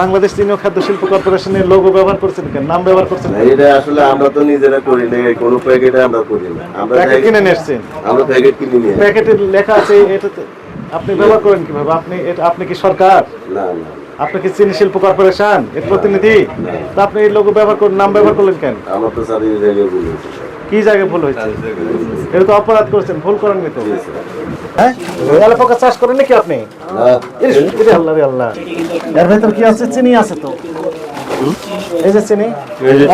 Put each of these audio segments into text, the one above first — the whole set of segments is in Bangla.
বাংলাদেশ চিনি ও খাদ্য শিল্প কর্পোরেশনের লোগো ব্যবহার করছেন কেন? নাম ব্যবহার করছেন এটা আসলে আমরা তো নিজেরা করি না কোনো প্যাকেটে আমরা করি না। আমরা প্যাকেট কিনে নিয়ে এসছেন? আমরা প্যাকেট কিনে নিয়ে প্যাকেটে লেখা আছে এটাতে আপনি ব্যবহার করেন কীভাবে? আপনি এটা আপনি কি সরকার? না না আপনি কি চিনি শিল্প কর্পোরেশন? এর প্রতিনিধি? তা আপনি এই লোগো ব্যবহার করেন নাম ব্যবহার করলেন কেন? আমরা তো স্যার এই জায়গায় বলেছি কি জায়গায় ভুল হয়েছে? এটা তো অপরাধ করেছেন ভুল করেননি তো। হ্যাঁ? পোকা চাষ করেন নাকি আপনি? না। আল্লাহ রে আল্লাহ। এর ভেতর কি আছে? চিনি আছে তো। এই যে চিনি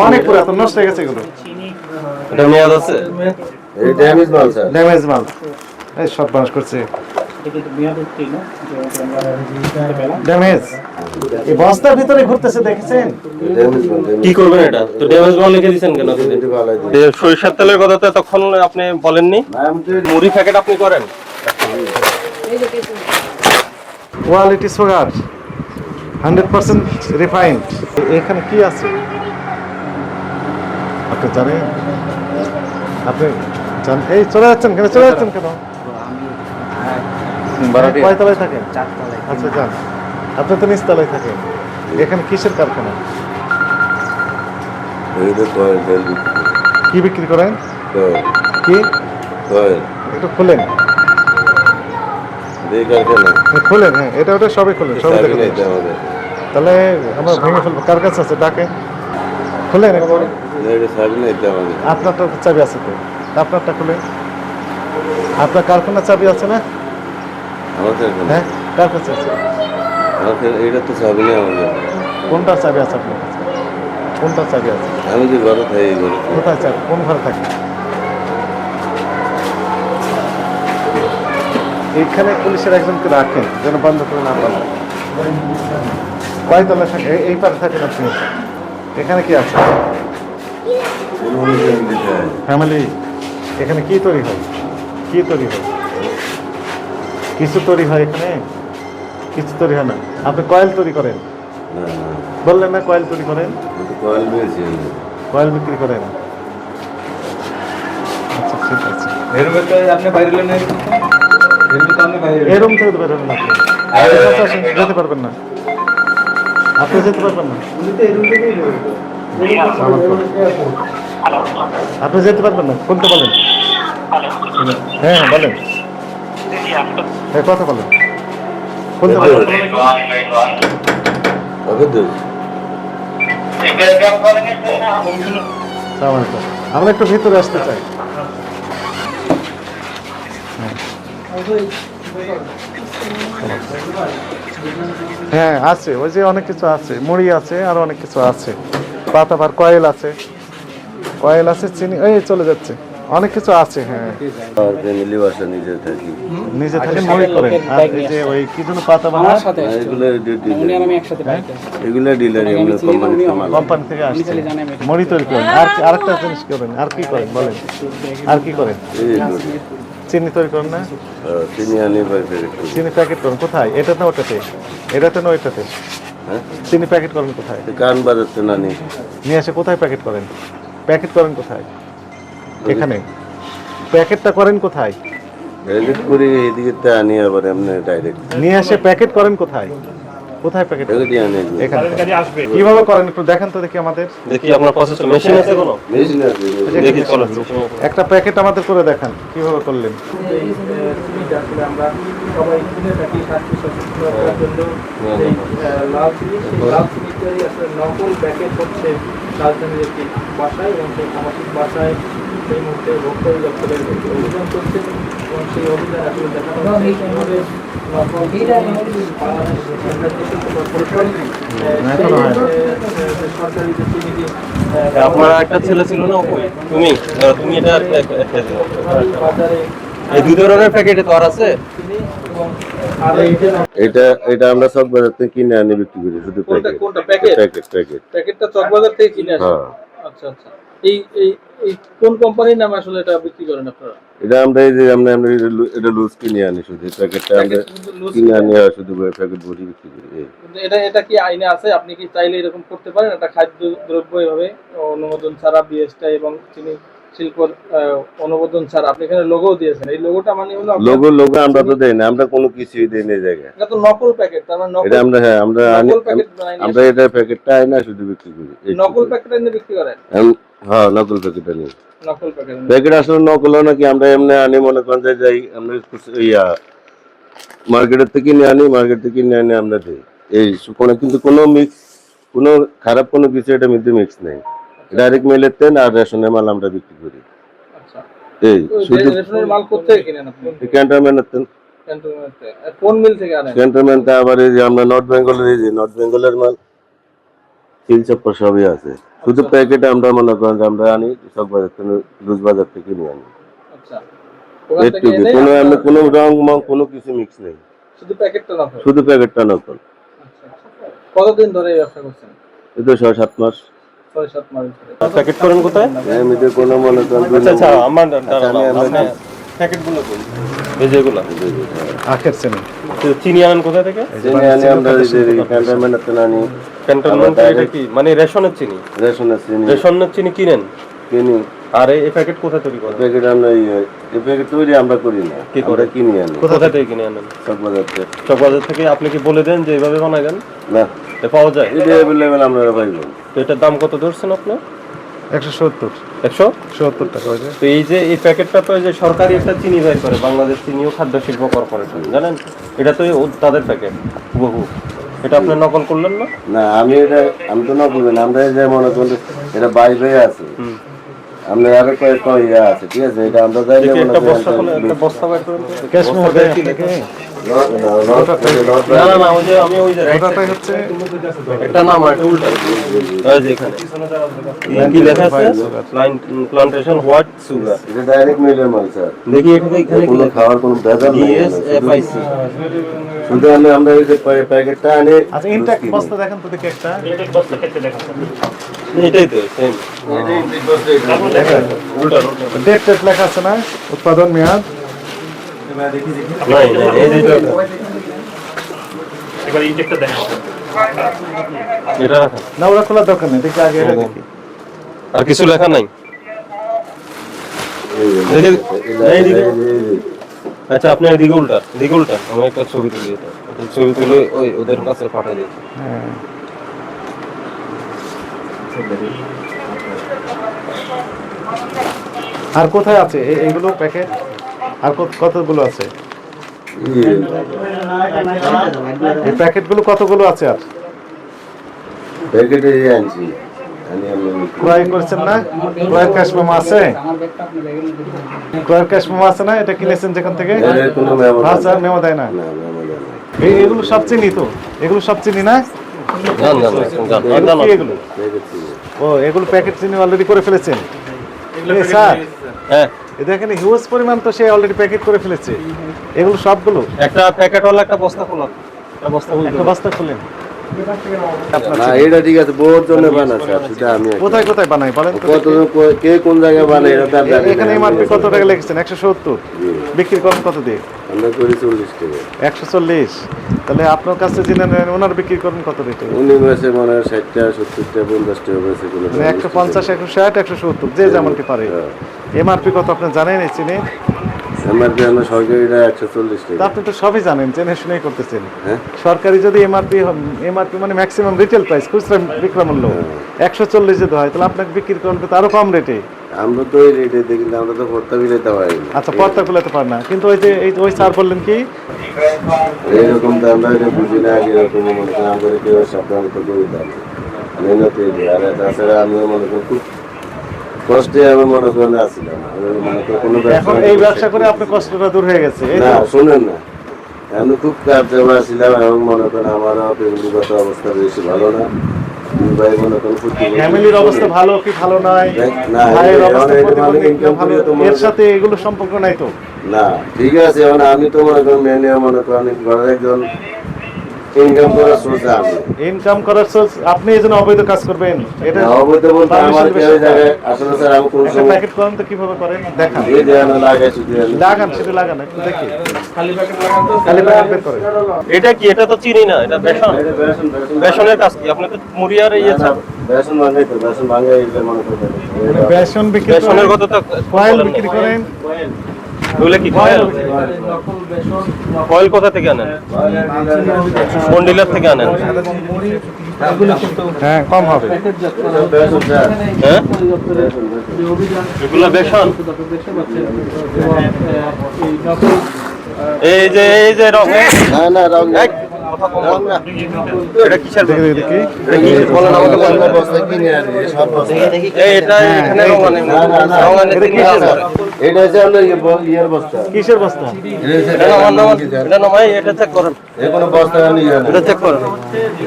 অনেক পুরাতন নষ্ট হয়ে গেছে এগুলো। এটা মেয়াদ আছে? ড্যামেজ মাল স্যার। ড্যামেজ মাল। এই সব মানুষ করছে। ড্যামেজ। এই বস্তার ভিতরে ঘুরতেছে দেখেছেন? কি করবেন এটা? তো ড্যামেজ লিখে দিয়েছেন কেন সরিষার তেলের কথা তো তখন আপনি বলেননি। মুড়ি প্যাকেট আপনি করেন? Quality sugar hundred percent refined. এখানে কি আছে? আপনি জানেন? আপনি জান এই চলে যাচ্ছেন কেন? চলে যাচ্ছেন কেন? কয়তলায় থাকেন? আচ্ছা যান। আপনি তো নিচতলায় থাকেন। এখানে কিসের কারখানা? কি বিক্রি করেন? কি? একটু খুলেন। খুলেন হ্যাঁ এটা ওটা সবই খুলেন সবই দেখে তাহলে আমরা ভেঙে ফেলব। কার কাছে আছে? ডাকে। খুলেন চাবি তো চাবি আছে তো। আপনারটা খুলে। আপনার কারখানার চাবি আছে না? হ্যাঁ কার কাছে আছে? এটা তো চাবি নেই আমাদের। কোনটার চাবি আছে আপনার কাছে? কোনটার চাবি আছে? আমি যে ঘরে থাকি। কোথায় চাবি? কোন ঘরে থাকে? এখানে পুলিশের একজনকে রাখেন, যেন বন্ধ করে না পারে কয়তলা থাকে? এই- পারে থাকেন আপনি। এখানে কি আছে। ফ্যামিলি। এখানে কি তৈরি হয়? কি তৈরি হয়? কিছু তৈরি হয় এখানে? কিছু তৈরি হয় না। আপনি কয়েল তৈরি করেন। বললেন না কয়েল তৈরি করেন? কয়েল কয়েল বিক্রি করেন। আচ্ছা ঠিক আছে। এর ভেতরে আপনি বাইরে এই রুম থেকে তো বেরোবেন না আপনি। যেতে পারবেন না। আপনি যেতে পারবেন না। আপনি যেতে পারবেন না। কোনটা বলেন। হ্যাঁ বলেন। হ্যাঁ কথা বলেন। কোনটা বলেন? আমরা একটু ভিতরে আসতে চাই। হ্যাঁ আছে। ওই যে অনেক কিছু আছে। মুড়ি আছে আর অনেক কিছু আছে। পাতাবার কয়েল আছে। কয়েল আছে চিনি এই চলে যাচ্ছে। অনেক কিছু আছে হ্যাঁ। নিজে থাকি নিজে থেকে মুড়ি করেন আর এই যে ওই কি জন্য পাতা বানা আর এগুলো ডিলার এগুলো ডিলার কোম্পানি কোম্পানি থেকে আসছে। মুড়ি তৈরি করেন। আর কি- আরেকটা জিনিস করেন। আর কি করেন? বলেন। আর কি করেন। চিনি তৈরি করেন না? চিনি আনি। চিনি প্যাকেট করেন কোথায়? এটাতে ওটাতে এটাতে না ওইটাতে? হ্যাঁ? চিনি প্যাকেট করেন কোথায়? গান বাজাতে না নিয়ে এসে কোথায় প্যাকেট করেন? প্যাকেট করেন কোথায়? এখানে। প্যাকেটটা করেন কোথায়? এদিকে আনি আবার এমনি ডাইরেক্ট নিয়ে এসে প্যাকেট করেন কোথায়? কোথায় প্যাকেট এখানে। আসবে। কীভাবে করেন একটু দেখেন তো দেখি আমাদের। দেখি আপনার প্রসেস মেশিন আছে কোনো? মেশিন আছে দেখি। চলো একটা প্যাকেট আমাদের করে দেখান কীভাবে করলেন? এই আসলে আমরা সবাই কিনে থাকি স্বাস্থ্য সচেতনতার জন্য। লাভ সেই লাল চিনিটাই আসলে নকল প্যাকেট হচ্ছে। রাজধানীর একটি বাসায় এবং সেই সামাজিক বাসায় সেই মুহূর্তে ভোক্তা অধিদপ্তরের একটি অভিযান চলছে এবং সেই অভিযান আসলে দেখানো হচ্ছে কীভাবে নকল চিনি বাংলাদেশ সরকারি শিল্প কর্পোরেশন, আহ, এখনও সেই, হয়নি। আহ, আহ, সরকারি যে চিনিটি আহ, আপনার একটা ছেলে ছিল না ওই তুমি তুমি এটা এই দুই ধরনের প্যাকেটে তো আর আছে এটা এটা আমরা থেকে কিনে আনি বিক্রি করি শুধু প্যাকেট। কোনটা? প্যাকেট? Packet packet. প্যাকেটটা চকবাজার থেকে কিনে আসেন? হ্যাঁ। আচ্ছা আচ্ছা। এই এই এই কোন কোম্পানির নামে আসলে এটা বিক্রি করেন আপনারা? এটা আমরা এই যে আমরা আমরা এটা লুজ কিনে আনি শুধু প্যাকেটটা আমরা প্যাকেট কিন্তু loose কিনে আনি আর শুধু প্যাকেট ভরি বিক্রি করি এটা এটা কি আইনে আছে? আপনি কি চাইলে এরকম করতে পারেন? এটা খাদ্য দ্রব্য এভাবে অনুমোদন ছাড়া বিএসটা এবং চিনি শিল্পর অনুমোদন স্যার আপনি এখানে লোগো দিয়েছেন। এই লোগোটা মানে হলো লোগো লোগো আমরা তো দেই না আমরা কোনো কিছুই দেই না জায়গায়। এটা তো নকল প্যাকেট তার মানে এটা আমরা হ্যাঁ আমরা আনি নকল প্যাকেট বানাই নিয়ে আমরা এটা প্যাকেটটা আনি না শুধু বিক্রি করি। নকল প্যাকেট এনে বিক্রি করেন? হ্যাঁ নকল প্যাকেট আনি। নকল প্যাকেট প্যাকেট আসলে নকল নাকি আমরা এমনি আনি মনে করেন যে যাই আমরা ইয়া মার্কেটের থেকে কিনে আনি মার্কেট থেকে কিনে আনি আমরা দিই। এই কোনো কিন্তু কোনো মিক্স কোনো খারাপ কোনো কিছু এটা মধ্যে মিক্স নেই। ডাইরেক্ট মেলের তেল আর রেশনের মাল আমরা বিক্রি করি। আচ্ছা। এই শুধু রেশনের মাল কোথেকে কিনেন আপনি? ক্যান্টনমেন্টের কোন মিল থেকে আনেন? ক্যান্টনমেন্টে আবার এই যে আমরা নর্থ বেঙ্গলের এই যে নর্থ বেঙ্গলের মাল তিল চপ্পর সবই আছে। শুধু প্যাকেটে আমরা মনে করেন আমরা আনি সব বাজার থেকে লুজ বাজার থেকে কিনে আনি। আচ্ছা। কোনো এমনি কোনো রং মং কোনো কিছু মিক্স নেই। শুধু প্যাকেটটা নকল? শুধু প্যাকেটটা নকল। আচ্ছা। কতদিন ধরে এই ব্যবসা করছেন? এই তো ছয় সাত মাস। প্যাকেট করেন কোথায়? এমনিতে কোনো মনে করেন দুই আচ্ছা আচ্ছা আমার দাঁড়ান আমি- আমি- আপনার প্যাকেটগুলো এই যেগুলো আখের চিনি। চিনি আনেন কোথা থেকে? চিনি আনি আমরা এই যে আনি। ক্যান্টনমেন্ট এটা কি? মানে রেশনের চিনি? রেশনের চিনি। রেশনের চিনি কিনেন? কিনি। আর এই এই প্যাকেট কোথা তৈরি করেন? প্যাকেট আমরা এই- এই প্যাকেট তৈরি আমরা করি না। কি করে? কিনি আনি। কোথা থেকে কিনে আনেন? সব বাজার থেকে। চকবাজার থেকে। আপনি কি বলে দেন যে এইভাবে বানাবেন না। পাওয়া যায়? এটা অ্যাভেলেবেল আপনারা পাইবেন তো এটার দাম কত ধরছেন আপনি? একশো সত্তর। একশো? সত্তর টাকা হয়েছে তো এই যে এই প্যাকেটটা তো ওই যে সরকারি একটা চিনি বের করে বাংলাদেশ চিনি ও খাদ্য শিল্প কর্পোরেশন জানেন? এটা তো তাদের প্যাকেট বহু এটা আপনি নকল করলেন না? না আমি এটা আমি তো না বলবেন আমরা এই যে মনে করি এটা বাইরে আছে। আমরা আরও কয়েকটা ইয়ে আছে ঠিক আছে? এটা আমরা যাই একটা করেন বস্তা খুলে একটা বস্তা বের করেন তো। ক্যাশ মেমো দেয় না না না ওই যে আমি ওই যে right হচ্ছে একটা নাম আর উল্টা। ওই যে এখানে। কি লেখা আছে? প্লান্টেশন হোয়াইট সুগার এটা ডাইরেক্ট মিলের মাল স্যার। দেখি এখানে এখানে কোনো খাওয়ার কোনো ভেজাল নেই। এফআইসি শুধু আমি আমরা এই যে প্যাকেটটা আনি। আচ্ছা ইনট্যাক্ট বস্তা দেখেন তো দেখি একটা। এটাই তো সেম ডেট টেট লেখা আছে না? উৎপাদন মেয়াদ? না ওরা খোলার দরকার নেই দেখি আগে দেখি। আর কিছু লেখা নাই। আচ্ছা আপনি এদিকে উল্টা দিকে উল্টা আমি একটা ছবি তুলি ছবি তুলে ওই ওদের কাছে পাঠিয়ে দিই। হ্যাঁ। আর কোথায় আছে? এ- এইগুলো প্যাকেট? আর কতগুলো আছে? এই প্যাকেটগুলো কতগুলো আছে আর? প্যাকেটে আনছি। ক্রয় করেছেন না? ক্রয়ের ক্যাশ মেমো আছে? ক্রয়ের ক্যাশ মেমো আছে না? এটা কিনেছেন যেখান থেকে? হ্যাঁ স্যার মেমো দেয় না। এই এগুলো সব চিনি তো? এগুলো সব চিনি না? এগুলো প্যাকেট। ও এগুলো প্যাকেট চিনি অলরেডি করে ফেলেছেন? স্যার হ্যাঁ। দেখেন হিউজ পরিমাণ তো সে অলরেডি প্যাকেট করে ফেলেছে। এগুলো সবগুলো? একটা প্যাকেটওয়ালা একটা বস্তা খোলা। একটা বস্তা খুলতে একটা বস্তা খুলেন। এটা ঠিক আছে বহুত জন্য বানা স্যার সেটা আমি কোথায় কোথায় বানাই বলেন কত কে কোন জায়গায় বানায় এটা এখানে এমআরপি কত টাকা লিখেছেন। বিক্রি করেন কত দিয়ে? আমরা করি চল্লিশ টাকা একশো চল্লিশ? তাহলে আপনার কাছে জেনে নেন ওনার বিক্রি করেন কত রেটে উনি মনে হয় ষাটটা সত্তরটা মানে একশো পঞ্চাশ একশো ষাট একশো সত্তর যে যেমনটি পারে। এমআরপি কত আপনি জানেন এই চিনি? আমার আমরা সরকারিটা একশো চল্লিশ তা টাকা। আপনি তো সবই জানেন জেনে শুনেই করতেছেন। হ্যাঁ। সরকারি যদি এমআরপি এমআরপি মানে ম্যাক্সিমাম রিটেল প্রাইস খুচরা বিক্রয় মূল্য। একশো চল্লিশ যদি হয় তাহলে আপনাকে বিক্রি করবেন তো আরও কম রেটে আমরা তো এই রেটে দেখি না, আমরা তো ভর্তা বিলাইতে পারি না। আচ্ছা পর্দা খুলাতে পার না। কিন্তু ওই যে এই ওই স্যার বললেন কি? এইরকম তো আমরা এটা বুঝি না এরকম মনে করেন আমাদের কেউ করে দেন মেহনত। আর তাছাড়া আমিও মনে করি খুব কষ্টে আমি মনে করেন আসছিলাম আমি এখন এই ব্যবসা করে আপনার কষ্টটা দূর হয়ে গেছে না শুনেন না। আমি খুব কার্যকর ছিলাম এবং মনে করেন আমারও ফ্যামিলিগত অবস্থা বেশি ভালো না। দুই ভাই মনে করেন ফ্যামিলির অবস্থা ভালো কি ভালো নয় ভাইয়ের অবস্থা প্রতিবন্ধী ভালো? এর সাথে এগুলো সম্পর্ক নাই তো? না ঠিক আছে এখন আমি তো মনে করেন মেনে মনে করেন ঘরের একজন ইনকাম করার সোর্স আমি ইনকাম করার সোর্স আপনি এই জন্য অবৈধ কাজ করবেন। এটা অবৈধ বলতে আমার কেউ জায়গায় আসলে স্যার আমি কোন সময় প্যাকেট করেন তো কীভাবে করেন? দেখান। এই লাগাই শুধু লাগান শুধু লাগান একটু দেখি। খালি প্যাকেট লাগান তো খালি প্যাকেট বের করেন এটা কি? এটা তো চিনি না এটা বেসন। বেসনের কাজ কি? আপনি তো মুড়ি আর ইয়ে ছাড় বেসন ভাঙাই তো বেসন ভাঙাই এগুলো করতে বেসন বিক্রি বেসনের কথা তো কয়েল বিক্রি করেন। ওগুলো কি কয়েল কয়েল কোথা থেকে আনেন? কোন ডিলার থেকে আনেন। হ্যাঁ কম হবে। হ্যাঁ? এগুলো বেসন? এই যে এই যে রং। এই, না না রং এই, কথা কম বল। এটা কিসের দেখি দেখি দেখি। এটা বলেন আমাকে বলেন। বস্তা কিনে আনি সব বস্তা এটা এখানে রং আনেন না, না, না। রং আনেন এটা কিসের? এটা হচ্ছে আপনার ইয়ে বস্তা। কিসের বস্তা? এটা চেক করেন। এই কোনো বস্তা ইয়ে এটা চেক করেন।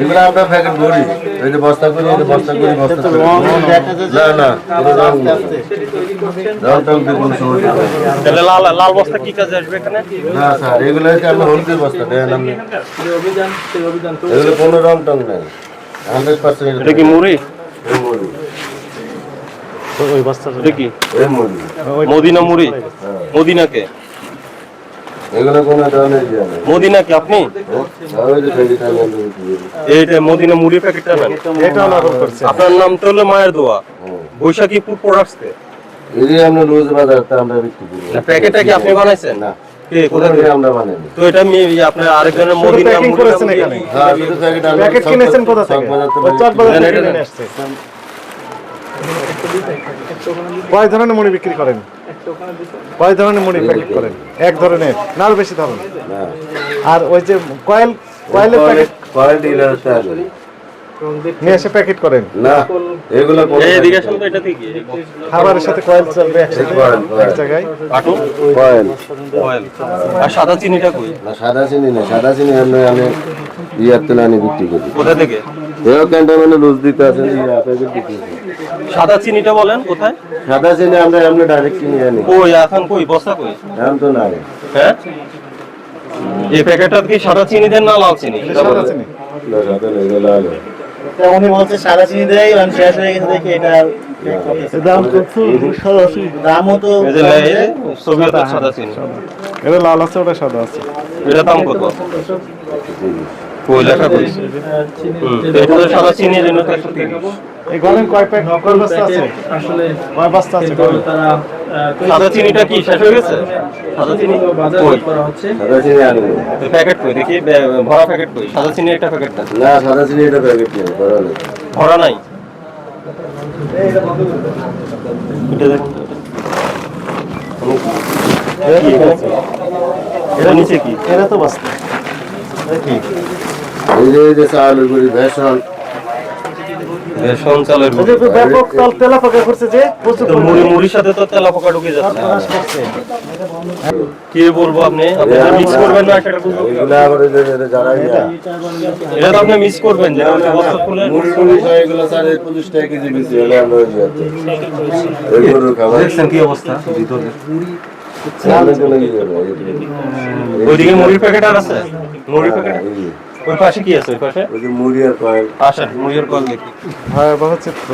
এগুলো আমরা প্যাকেট ভরি। এই যে বস্তা করি এই যে বস্তা করি বস্তা করি। না না কোনো রং নেই। রং টং দিয়ে কোনো সমস্যা নেই। তাহলে লাল লাল বস্তা কি কাজে আসবে এখানে? না স্যার এগুলো হচ্ছে আপনার হলুদের বস্তা দেন আপনি যে অভিযান সেই অভিযান তো এগুলো কোনো রং টং নেই। হান্ড্রেড পার্সেন্ট এটা কি মুড়ি? ওই বস্তা কি? এই মুড়ি। মদিনা মুড়ি? মদিনাকে? এগুলো কোনো ধরনের ইয়ে নেই। মদিনাকে আপনি? ওই যে প্যাকেট আমি আনতে দিচ্ছি। এইটা মদিনা মুড়ি প্যাকেটটা নেন। এটা নরম করছে। আপনার নাম তো হলো মায়ের দোয়া। বৈশাখী ফুড প্রোডাক্টস এই যে আমরা রোজ বাজারটা আমরা বিক্রি করি। প্যাকেটটা কি আপনি বানাইছেন? না? হ্যাঁ কয় ধরনের মুড়ি বিক্রি করেন? কয় ধরনের মুড়ি প্যাকেট করেন? এক ধরনের। না আরও বেশি ধরনের? আর ওই যে কয়েল কয়েলের প্যাকেট কোয়ালিটি ডিলারটা আছে নিয়ে এসে প্যাকেট করেন? না এগুলো এদিকে আসুন তো এটা ঠিক। খাবারের সাথে কয়েল চলবে একসাথে। Coil, coil. এক জায়গায়। কয়েল। আর সাদা চিনিটা কই? না সাদা চিনি না সাদা চিনি আমরা আমি ইয়ার তেলে আনি বিক্রি করি। কোথা থেকে? এও ক্যান্টনমেন্টে লুজ দিতে করি। সাদা চিনিটা বলেন কোথায়? সাদা চিনি আমরা আমরা ডাইরেক্ট কিনে আনি। কই এখন কই বস্তা কই? এখন তো নাই। হ্যাঁ? এই প্যাকেটটা কি সাদা চিনি দেন না লাল চিনি? এটা সাদা চিনি। না, সাদা নেই, আলো। উনি বলছে সাদা চিনি দেয় আমি শেষ হয়ে গেছে দেখি এটা দাম কত দামও তো এই যে লে- এই যে সোভিয়েত সাদা চিনি। এটা লাল আছে ওটা সাদা আছে। এটা দাম কত? এটা তো সাদা চিনি জন্য একশো এই গরম কয় প্যাক কয় বস্তা আছে? আসলে কয় বস্তা আছে তারা সাদা চিনিটা কি শেষ হয়ে গেছে? সাদা চিনি বাজার করা হচ্ছে। সাদা চিনি আনি প্যাকেট কই? দেখি ভরা প্যাকেট কই? সাদা চিনি একটা প্যাকেট না না সাদা চিনি এটা প্যাকেট নেই করা নেই। ভরা নাই? এটা দেখ। এটা নিচে কি? এটা তো বস্তা। এই যে এই যে চাল গুড়ি বেসন। বেসন চালের ওই ব্যাপক তল তেলা করছে যে মুড়ি মুড়ির সাথে তো তেলা ঢুকে যাচ্ছে। কি বলব আপনি? আপনি মিক্স করবেন না সেটা বুঝব কি? এগুলো আবার এই যে এই যে যারা এটা তো আপনি মিক্স করবেন যে বস্তা খুলে। মুড়ি মুড়ি এগুলো স্যার এই পঁচিশ টাকা কেজি বেশি হলে আমরা ওই যাচ্ছি গরুর খাবার। কি অবস্থা? ভিতরে। ওইদিকে মুড়ির প্যাকেট আর আছে? মুড়ির প্যাকেট? এই যে, ওই পাশে কি আছে? ওই পাশে? ওই যে মুড়ি আর কয়েল। আসেন মুড়ির কল দেখি। ভয়াবহ চিত্র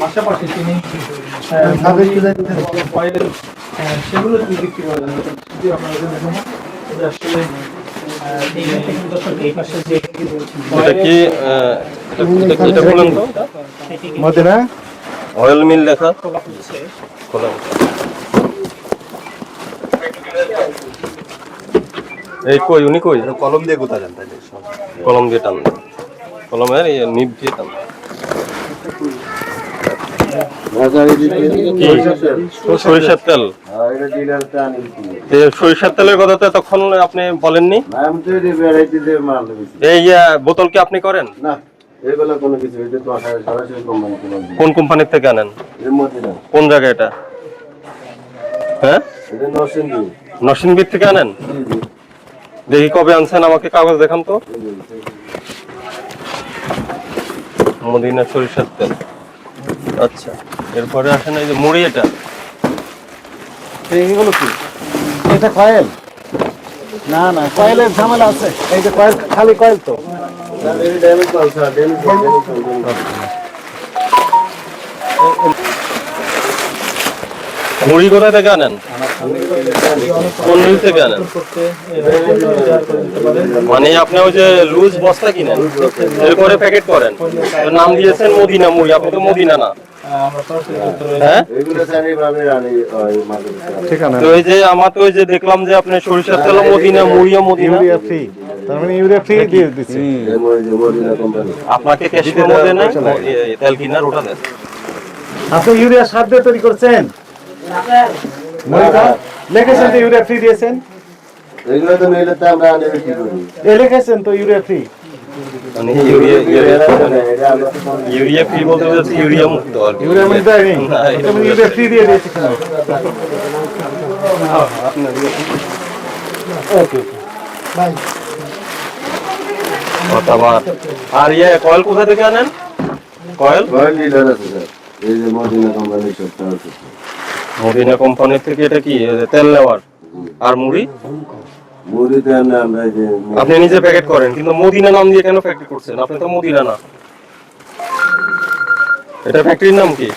পাশাপাশি চিনি সেগুলো কি বিক্রি করা যদি আপনারা এটা আসলে আহ, এই যে দর্শক এই পাশে যে এটা কি আহ, এটা কি- এটা বলেন তো মদিনা? অয়েল মিল লেখা? খোলা। এই কই উনি কই? কলম দিয়ে গোতা যান কলম দিয়ে টান কলমের এই নিব দিয়ে টান সরিষার তেল। হ্যাঁ, সরিষার তেলের কথা তো এতক্ষণ আপনি বলেননি? না, আমি তো এই বোতল কি আপনি করেন? না। এগুলো কোনো কিছু এটা তো সরাসরি সরাসরি কোম্পানি কোন কোম্পানির থেকে আনেন? কোন জায়গায় এটা? হ্যাঁ? এটা নরসিংদী। নরসিংদীর থেকে আনেন? দেখি কবে আনছেন আমাকে কাগজ দেখান তো। মদিনা সরিষার তেল। আচ্ছা এরপরে আসেন এই যে মুড়ি এটা। এগুলো কি? এটা কয়েল? না না কয়েলের ঝামেলা আছে। এই যে কয়েল খালি কয়েল তো? ড্যামেজ মাল স্যার ড্যামেজ ড্যামেজ মুড়ি কোথায় থেকে আনেন? কোন মিল থেকে আনেন? মানে আপনি ওই যে লুজ বস্তা কিনেন এরপরে প্যাকেট করেন। তো নাম দিয়েছেন মদিনা মুড়ি আপনি তো মদিনা না। হ্যাঁ? তো ওই যে আমার তো ওই যে দেখলাম যে আপনি সরিষার তেল মদিনা মুড়িও মদিনা। ইউরিয়া ফ্রি তার মানে ইউরিয়া ফ্রি দিয়ে দিচ্ছি। আপনাকে ক্যাশিয়ার মধ্যে নেই? তেল কিনার ওটা দেন। আপনি ইউরিয়া সার দিয়ে তৈরি করছেন? লিখেছেন তো ইউরিয়া ফ্রি দিয়েছেন? এগুলো তো মিলে আমরা আনি বিক্রি করি? এ লিখেছেন তো ইউরিয়া ফ্রি মানে ইউরিয়া ইউরিয়া এটা আমরা তো ইউরিয়া ফ্রি বলতে ইউরিয়া মুক্ত আর ইউরিয়া মানে এটা ইউরিয়া ফ্রি দিয়ে দিয়েছি কেন? অথবা আর ইয়ে কয়েল কোথা থেকে আনেন? কয়েল? কয়েল লিটার আছে স্যার। এই যে মদিনা কোম্পানি সবটা আছে। মদিনা কোম্পানি থেকে এটা কি তেল নেওয়ার? আর মুড়ি? এই যে আপনি নিজে প্যাকেট করেন কিন্তু মদিনা নাম দিয়ে কেন ফ্যাক্টরি করছেন? আপনি তো মদিনা না। এটা ফ্যাক্টরির নাম কি?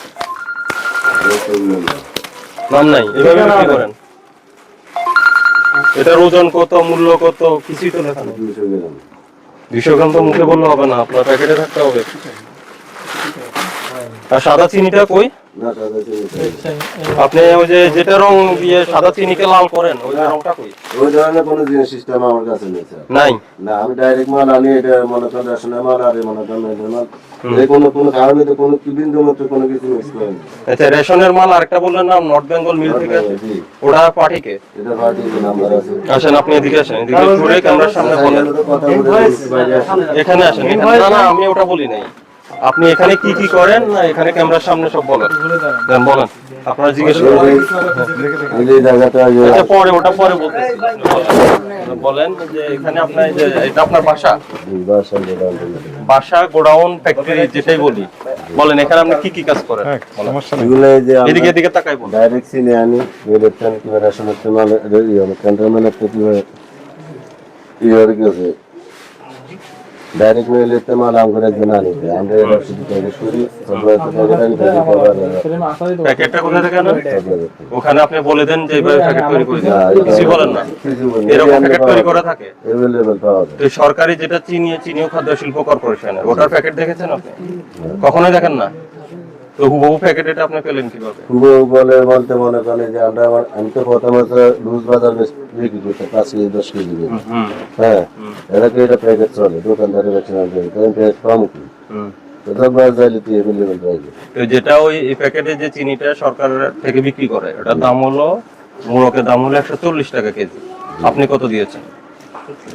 নাম নাই এভাবে বিক্রি করেন? এটার ওজন কত মূল্য কত কিছুই তো লেখা নেই। দুইশো গ্রাম। তো মুখে বললে হবে না আপনার প্যাকেটে থাকতে হবে। আর সাদা চিনিটা কই। আপনি ওই যে যেটা রং দিয়ে সাদা চিনিকে লাল করেন ওই রংটা কই? ওই ধরনের কোনো জিনিস সিস্টেম আমার কাছে নেই স্যার। নাই? না আমি ডাইরেক্ট মাল আনি এটা মনে করেন রেশনের মাল আর মনে করেন মাল। এই কোনো কোনো কারণে তো কোনো বিন্দু কোনো কিছু মিক্স করেন। আচ্ছা রেশনের মাল আরেকটা বললেন নাম নর্থ বেঙ্গল মিল থেকে? আসে। ওটা পাঠিকে এটা পার্টির নাম্বার আছে। আসেন আপনি এদিকে আসেন এদিকে ঘুরে ক্যামেরার সামনে বলেন। এখানে আসেন না না। আমি ওটা বলি নাই। আপনি এখানে কি কি করেন? না এখানে ক্যামেরার সামনে সব বলেন। বলেন। আপনারা জিজ্ঞেস করেন। আচ্ছা পরে ওটা পরে বলতেছি। বলেন। যে এখানে আপনার এটা আপনার বাসা? বাসা গোডাউন ফ্যাক্টরি যেটাই বলি। বলেন এখানে আপনি কি কি কাজ করেন? হ্যাঁ এদিকে এদিকে তাকাই বলুন। ডাইরেক্ট চিনে আনি ইলেকট্রন কিংবা রেশনের মাল কন্ট্রোলমেন্ট একটা কীভাবে ইয়ে গেছে। ডাইরেক্ট মেলে এতে মাল আমরা একদিন আনি। আমরা এবার শুধু শুরু সবাই তো প্যাকেটটা কোথা থেকে আনেন ওখানে আপনি বলে দেন যে এইভাবে প্যাকেট তৈরি করে দিন। কিছু বলেন না। এরকম প্যাকেট তৈরি করা থাকে। অ্যাভেলেবল পাওয়া যায়। তো সরকারি যেটা চিনি চিনি ও খাদ্য শিল্প কর্পোরেশনের ওটার প্যাকেট দেখেছেন আপনি? কখনোই দেখেন না? তো হুবহু প্যাকেট এটা আপনি পেলেন কীভাবে খুব বলে বলতে মনে করে যে আমরা আমার- আমি তো প্রথমত লুজ বাজার বিক্রি করতে পাঁচ কেজি দশ কেজি হ্যাঁ এরা কি এটা প্যাকেট চলে? দোকানদারের কাছে না কম কি? যেটা ওই প্যাকেটে যে চিনিটা সরকার থেকে বিক্রি করে ওটার দাম হলো মোড়কের দাম হলো একশো চল্লিশ টাকা কেজি। আপনি কত দিয়েছেন?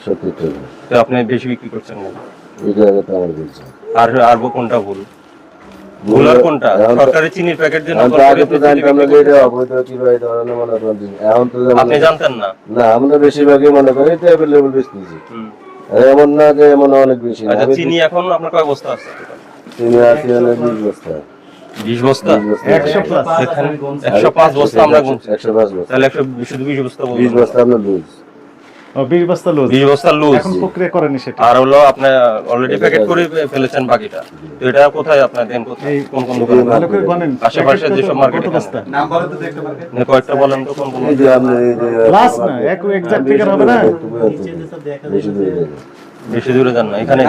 সত্যি তো আপনি বেশি বিক্রি করছেন বলছে। আর আর কোনটা ভুল? ভুল কোনটা? সরকারি চিনির প্যাকেট যে এখন নকল তো করে আগে তো জানতাম না যে এটা অবৈধ কিংবা এই মনে করেন এখন তো আপনি জানতেন না? না আমরা বেশিরভাগই মনে করি এটা অ্যাভেলেবল বেচতেছি এমন না যে এমন অনেক বেশি আচ্ছা চিনি এখন আপনার কয় বস্তা আছে? চিনি আশি অনেক বিশ বস্তা। বিশ বস্তা? একশো একশো পাঁচ বস্তা আমরা একশো পাঁচ বস্তা। তাহলে একশো বিশ বস্তা বিশ বস্তা আপনার লুজ। ও বিশ বস্তা লুজ। বিশ বস্তা লুজ। এখন প্রক্রিয়া করেনি সেটা। আর হলো আপনি অলরেডি প্যাকেট করে ফেলেছেন বাকিটা। তো এটা কোথায় আপনার দেন কোথায় কোন কোন দোকানে? ভালো করে গনেন আশেপাশে যেসব মার্কেটে কত বস্তা? মানে কয়েকটা বলেন তো কোন কোন এই যে আপনার এই না, এক- exact figure হবে না? বেশি দূরে। যাবে। বেশি দূরে যান না এখানে।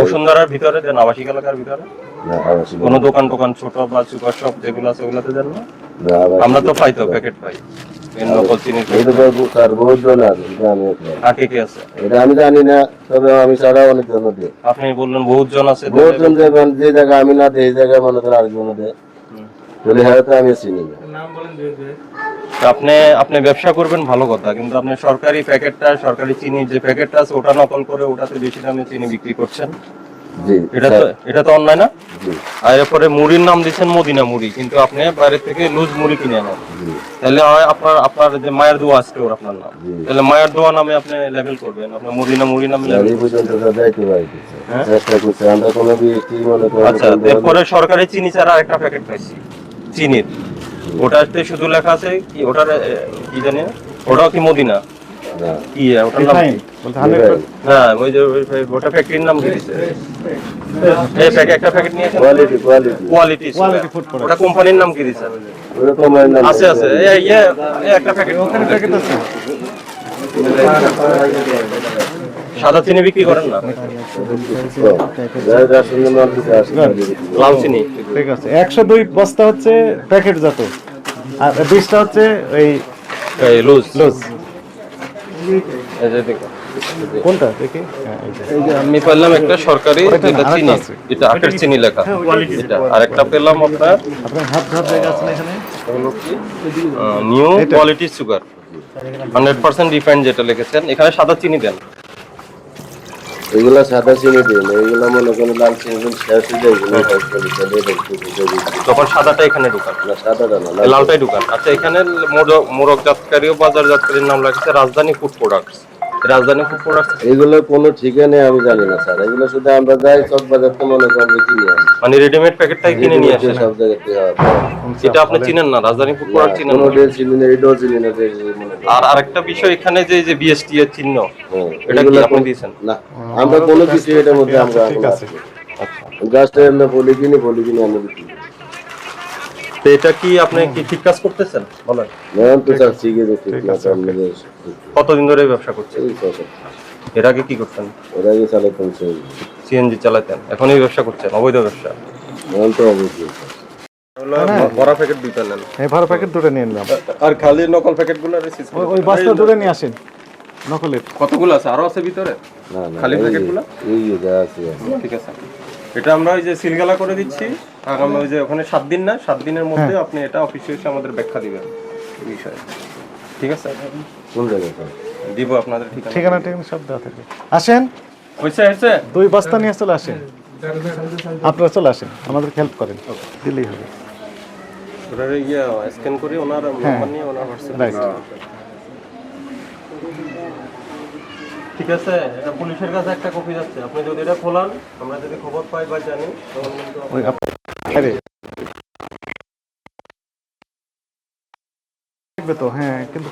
বসুন্ধরার ভিতরে দেন আবাসিক এলাকার ভিতরে? না, কোন দোকান টোকান ছোট বা সুপার শপ যেগুলো আছে ওগুলোতে দেন না? না, আমরা তো পাই তো প্যাকেট পাই। এটা আমি জানি। না তবে আমি ছাড়া অনেক জন দিই আপনি বললেন বহুত জন আছে বহুত জন যে জায়গায় আমি না জায়গায় মনে করেন আরেকজন দেয় তাহলে হ্যাঁ তো আমি চিনি না। আপনি আপনি ব্যবসা করবেন ভালো কথা কিন্তু আপনি সরকারি প্যাকেটটা সরকারি চিনির যে প্যাকেটটা আছে ওটা নকল করে ওটাতে বেশি দামে চিনি বিক্রি করছেন। এটা তো এটা তো না? আর এরপরে মুড়ির নাম দিচ্ছেন মদিনা মুড়ি কিন্তু আপনি বাইরে থেকে লুজ মুড়ি কিনে তাহলে আপনার আপনার যে মায়ের দোয়া স্টোর আপনার নাম। তাহলে মায়ের দোয়া নামে আপনি লেভেল করবেন আপনার মদিনা মুড়ি নামে করেন আচ্ছা এরপরে সরকারি চিনি ছাড়া আরেকটা প্যাকেট পাইছি চিনির। ওটাতে শুধু লেখা আছে কি ওটার কি জানি? ওটাও কি মদিনা? কি ওটার নাম কি? বলতে হান্ড্রেড না ওই যে ওই- ওই- ওটা ফ্যাক্টরির নাম কি দিছে? এই প্যাকেট একটা প্যাকেট নিয়েছেন quality quality quality Quality food ওটা কোম্পানির নাম কি দিছে? ওরকম না আছে আছে। এই ইয়ে একটা প্যাকেট ওখানে প্যাকেট আছে। সাদা চিনি বিক্রি করেন না? লাল চিনি। ঠিক আছে। একশো দুই বস্তা হচ্ছে প্যাকেটজাত আর বিশটা হচ্ছে ওই লুজ লুজ কোনটা? দেখি। হ্যাঁ, আমি পেলাম একটা সরকারি যেটা আরেকটা চিনি। এটা আখের চিনি লেখা। এটা আরেকটা পেলাম আপনার। আপনার হাত ধর জায়গা আছে এখানে? New quality sugar hundred percent refined যেটা লিখেছেন। এখানে সাদা চিনি দেন। এগুলা সাদা চিনি দিন এগুলা মনে করেন লাল চিনি দিন শেষ হয়ে যায় এগুলো করে তখন সাদাটা এখানে ঢুকান? না সাদাটা না লালটাই ঢুকান। আচ্ছা এখানে মোরগ জাতকারী ও বাজার জাতকারীর নাম লাগছে রাজধানী ফুড প্রোডাক্টস। রাজধানী এগুলো কোনো ঠিকানে আমি জানি না স্যার। এগুলো শুধু আমরা যাই চক বাজার থেকে মনে করেন যে কিনে আনি। মানে রেডিমেড প্যাকেটটাই কিনে নিয়ে আসেন? সব জায়গা থেকে এটা আপনি চিনেন না? রাজধানী ফুড প্রোডাক্ট চিনেন না? ডেল চিনি না এটাও চিনি না। আর আরেকটা বিষয় এখানে যে যে বিএসটি এর চিহ্ন এটা কি আপনি দিয়েছেন? না আমরা কোনো কিছু এটার মধ্যে আমরা ঠিক আছে। জাস্ট এমনি বলি কিনি বলি কিনি আমরা বিক্রি করি। তো এটা কি আপনি কি ঠিক কাজ করতেছেন? বলেন। নয়ন তো স্যার ঠিক না আমাদের কতদিন ধরে এই ব্যবসা করছেন। এর আগে কি করতেন? কি চালাতাম সেই। সিএনজি চালাতেন। এখন এই ব্যবসা করছেন অবৈধ ব্যবসা? তো অবশ্যই বড় প্যাকেট দুইটা নেন। এই ভালো প্যাকেট দুটো নিয়ে নিলাম। আর খালি নকল প্যাকেটগুলো ওই- ওই দুটো নিয়ে আসেন নকলের। কতগুলো আছে? আরও আছে ভিতরে? খালি এই যা আছে আছে। ঠিক আছে। এটা আমরা ওই যে সিলগালা করে দিচ্ছি। আগামী ওই যে ওখানে সাত দিন না সাত দিনের মধ্যে আপনি এটা অফিসে এসে আমাদের ব্যাখ্যা দিবেন বিষয়ে। ঠিক আছে? কোন জায়গায় দিব আপনাদের ঠিকানা। ঠিকানা ঠিকানা সব দেওয়া থাকে আসেন। হয়েছে হয়েছে? দুই বস্তা নিয়ে চলে আসেন। আপনারা চলে আসেন আমাদের হেল্প করেন। দিলেই হবে। ওটা ইয়ে স্ক্যান করে ওনার নাম্বার নিয়ে ওনার হোয়াটসঅ্যাপ ঠিক আছে এটা পুলিশের কাছে একটা কপি যাচ্ছে। আপনি যদি এটা খোলান আমরা যদি খবর পাই বা জানি তখন কিন্তু पे तो हैं किंतु